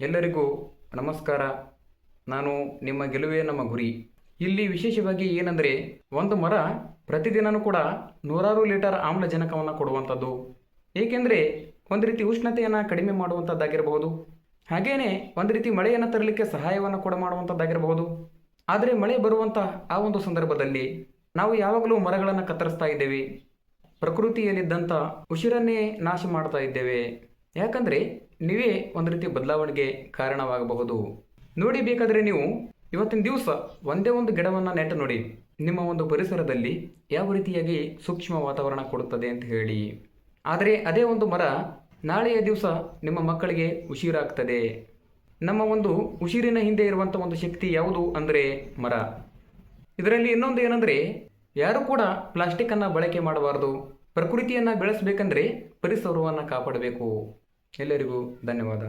ಎಲ್ಲರಿಗೂ ನಮಸ್ಕಾರ. ನಾನು ನಿಮ್ಮ ಗೆಲುವೇ ನಮ್ಮ ಗುರಿ. ಇಲ್ಲಿ ವಿಶೇಷವಾಗಿ ಏನಂದರೆ, ಒಂದು ಮರ ಪ್ರತಿದಿನವೂ ಕೂಡ ನೂರಾರು ಲೀಟರ್ ಆಮ್ಲಜನಕವನ್ನು ಕೊಡುವಂಥದ್ದು. ಏಕೆಂದರೆ, ಒಂದು ರೀತಿ ಉಷ್ಣತೆಯನ್ನು ಕಡಿಮೆ ಮಾಡುವಂಥದ್ದಾಗಿರಬಹುದು. ಹಾಗೆಯೇ ಒಂದು ರೀತಿ ಮಳೆಯನ್ನು ತರಲಿಕ್ಕೆ ಸಹಾಯವನ್ನು ಕೂಡ ಮಾಡುವಂಥದ್ದಾಗಿರಬಹುದು. ಆದರೆ ಮಳೆ ಬರುವಂಥ ಆ ಒಂದು ಸಂದರ್ಭದಲ್ಲಿ ನಾವು ಯಾವಾಗಲೂ ಮರಗಳನ್ನು ಕತ್ತರಿಸ್ತಾ ಇದ್ದೇವೆ. ಪ್ರಕೃತಿಯಲ್ಲಿದ್ದಂಥ ಉಸಿರನ್ನೇ ನಾಶ ಮಾಡ್ತಾ ಇದ್ದೇವೆ. ಯಾಕಂದರೆ ನೀವೇ ಒಂದು ರೀತಿ ಬದಲಾವಣೆಗೆ ಕಾರಣವಾಗಬಹುದು. ನೋಡಿ ಬೇಕಾದರೆ ನೀವು ಇವತ್ತಿನ ದಿವಸ ಒಂದೇ ಒಂದು ಗಿಡವನ್ನು ನೆಟ್ಟು ನೋಡಿ. ನಿಮ್ಮ ಒಂದು ಪರಿಸರದಲ್ಲಿ ಯಾವ ರೀತಿಯಾಗಿ ಸೂಕ್ಷ್ಮ ವಾತಾವರಣ ಕೊಡುತ್ತದೆ ಅಂತ ಹೇಳಿ. ಆದರೆ ಅದೇ ಒಂದು ಮರ ನಾಳೆಯ ದಿವಸ ನಿಮ್ಮ ಮಕ್ಕಳಿಗೆ ಉಸಿರಾಗ್ತದೆ. ನಮ್ಮ ಒಂದು ಉಸಿರಿನ ಹಿಂದೆ ಇರುವಂಥ ಒಂದು ಶಕ್ತಿ ಯಾವುದು ಅಂದರೆ ಮರ. ಇದರಲ್ಲಿ ಇನ್ನೊಂದು ಏನಂದರೆ ಯಾರು ಕೂಡ ಪ್ಲಾಸ್ಟಿಕ್ಕನ್ನು ಬಳಕೆ ಮಾಡಬಾರ್ದು. ಪ್ರಕೃತಿಯನ್ನು ಬೆಳೆಸಬೇಕಂದ್ರೆ ಪರಿಸರವನ್ನು ಕಾಪಾಡಬೇಕು. ಎಲ್ಲರಿಗೂ ಧನ್ಯವಾದ.